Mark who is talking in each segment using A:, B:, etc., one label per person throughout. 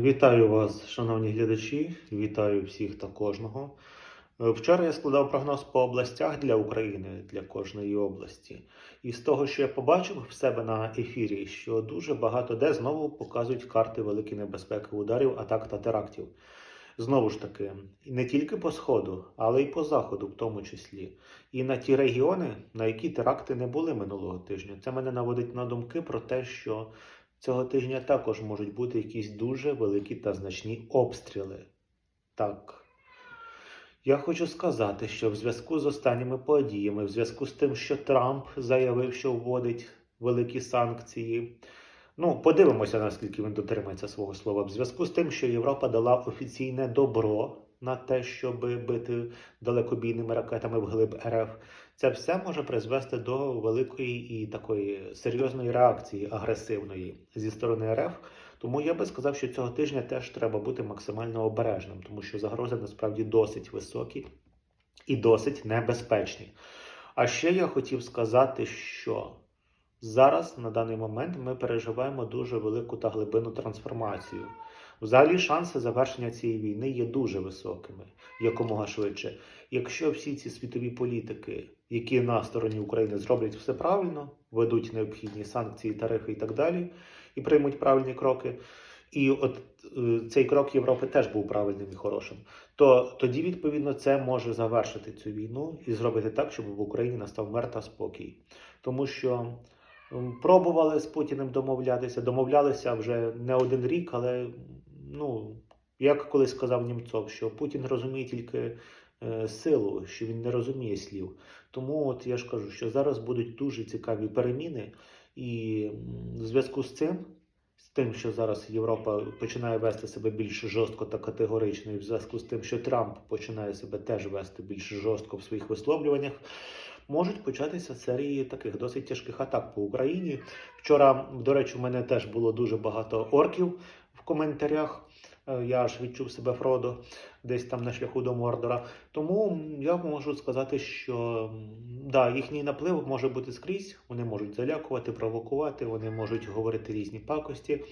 A: Вітаю вас, шановні глядачі. Вітаю всіх та кожного. Е, Вчора я складав прогноз по областях для України, для кожної області. І з того, що я побачив в себе на ефірі, що дуже багато де знову показують карти великої небезпеки ударів, атак та терактів. Знову ж таки, не тільки по сходу, але й по заходу, в тому числі. І на ті регіони, на які теракти не були минулого тижня. Це мене наводить на думки про те, що цього тижня також можуть бути якісь дуже великі та значні обстріли. Так. Я хочу сказати, що в зв'язку з останніми подіями, в зв'язку з тим, що Трамп заявив, що вводить великі санкції. Ну, подивимося, наскільки він дотримається свого слова. В зв'язку з тим, що Європа дала офіційне добро на те, щоб бити далекобійними ракетами вглиб РФ, це все може призвести до великої і такої серйозної реакції агресивної зі сторони РФ. Тому я би сказав, що цього тижня теж треба бути максимально обережним, тому що загрози насправді досить високі і досить небезпечні. А ще я хотів сказати, що зараз на даний момент ми переживаємо дуже велику та глибинну трансформацію. Взагалі, шанси завершення цієї війни є дуже високими, якомога швидше. Якщо всі ці світові політики, які на стороні України зроблять все правильно, ведуть необхідні санкції, тарифи і так далі, і приймуть правильні кроки. І от е, цей крок Європи теж був правильним і хорошим. То тоді, відповідно, це може завершити цю війну і зробити так, щоб в Україні настав мир та спокій. Тому що пробували з Путіним домовлятися, домовлялися вже не один рік, але ну, як колись сказав Німцов, що Путін розуміє тільки е, силу, що він не розуміє слів. Тому от я ж кажу, що зараз будуть дуже цікаві переміни, і в зв'язку з цим, з тим, що зараз Європа починає вести себе більш жорстко та категорично, і в зв'язку з тим, що Трамп починає себе теж вести більш жорстко в своїх висловлюваннях, можуть початися серії таких досить тяжких атак по Україні. Вчора, до речі, у мене теж було дуже багато орків в коментарях. Е, Я аж відчув себе Фродо десь там на шляху до Мордора. Тому я можу сказати, що да, їхній наплив може бути скрізь. Вони можуть залякувати, провокувати, вони можуть говорити різні пакості.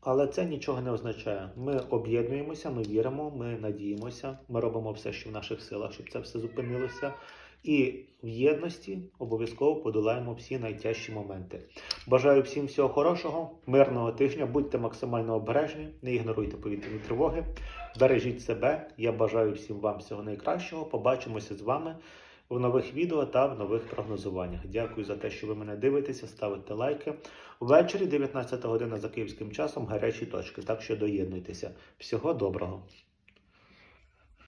A: Але це нічого не означає. Ми об'єднуємося, ми віримо, ми надіємося, ми робимо все, що в наших силах, щоб це все зупинилося. І в єдності обов'язково подолаємо всі найтяжчі моменти. Бажаю всім всього хорошого, мирного тижня. Будьте максимально обережні, не ігноруйте повітряні тривоги, бережіть себе. Я бажаю всім вам всього найкращого. Побачимося з вами в нових відео та в нових прогнозуваннях. Дякую за те, що ви мене дивитеся, ставите лайки. Ввечері 19 година за київським часом гарячі точки. Так що доєднуйтеся. Всього доброго.